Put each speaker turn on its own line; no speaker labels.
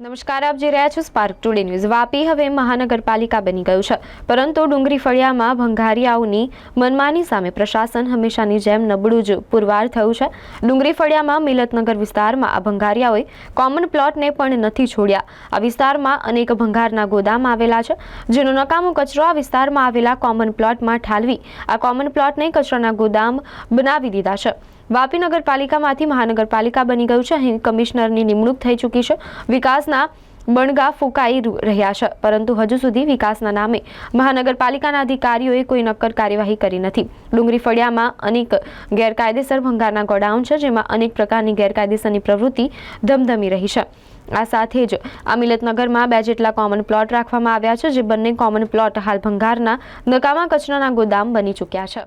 નમસ્કાર, આપ જે રહ્યા છો સ્પાર્ક ટુડે ન્યૂઝ વાપી હવે મહાનગરપાલિકા બની ગયું છે. પરંતુ ડુંગરી ફળિયામાં ભંગારિયાઓની મનમાની સામે પ્રશાસન હંમેશાની જેમ નબળું જ પુરવાર થયું છે. ડુંગરી ફળિયામાં મિલતનગર વિસ્તારમાં આ ભંગારિયાઓએ કોમન પ્લોટને પણ નથી છોડ્યા. આ વિસ્તારમાં અનેક ભંગારના ગોદામ આવેલા છે. જેનો નકામો કચરો આ વિસ્તારમાં આવેલા કોમન પ્લોટમાં ઠાલવી, આ કોમન પ્લોટને કચરાના ગોદામ બનાવી દીધા છે. વાપી નગરપાલિકામાંથી મહાનગરપાલિકા બની ગયું છે. અહીં કમિશનરની નિમણૂક થઈ ચૂકી છે. વિકાસના બણગા ફૂંકાઈ રહ્યા છે. પરંતુ હજુ સુધી વિકાસના નામે મહાનગરપાલિકાના અધિકારીઓએ કોઈ નક્કર કાર્યવાહી કરી નથી. ડુંગરી ફળિયામાં અનેક ગેરકાયદેસર ભંગારના ગોડાઉન છે, જેમાં અનેક પ્રકારની ગેરકાયદેસરની પ્રવૃત્તિ ધમધમી રહી છે. આ સાથે જ આ મિલતનગરમાં બે જેટલા કોમન પ્લોટ રાખવામાં આવ્યા છે, જે બંને કોમન પ્લોટ હાલ ભંગારના નકામા કચરાના ગોદામ બની ચૂક્યા છે.